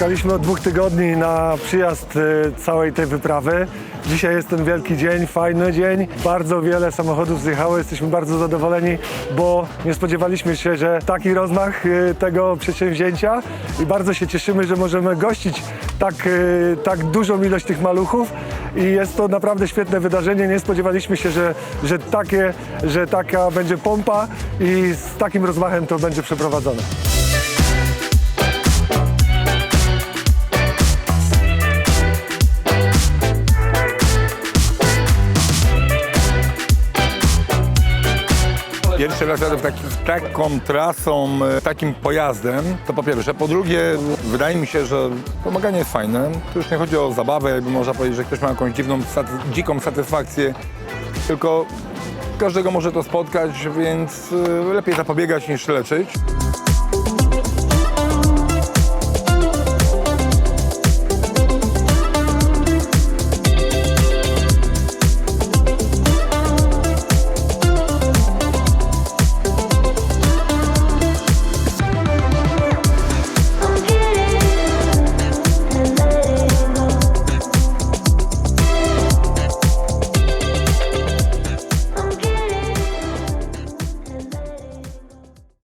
Czekaliśmy od dwóch tygodni na przyjazd y, całej tej wyprawy. Dzisiaj jest ten wielki dzień, fajny dzień. Bardzo wiele samochodów zjechało, jesteśmy bardzo zadowoleni, bo nie spodziewaliśmy się, że taki rozmach y, tego przedsięwzięcia i bardzo się cieszymy, że możemy gościć tak, y, tak dużą ilość tych maluchów i jest to naprawdę świetne wydarzenie. Nie spodziewaliśmy się, że, że, takie, że taka będzie pompa i z takim rozmachem to będzie przeprowadzone. Pierwszy raz jadę w taką trasą, e, takim pojazdem, to po pierwsze. Po drugie, wydaje mi się, że pomaganie jest fajne. Tu już nie chodzi o zabawę, jakby można powiedzieć, że ktoś ma jakąś dziwną, saty- dziką satysfakcję, tylko każdego może to spotkać, więc e, lepiej zapobiegać niż leczyć.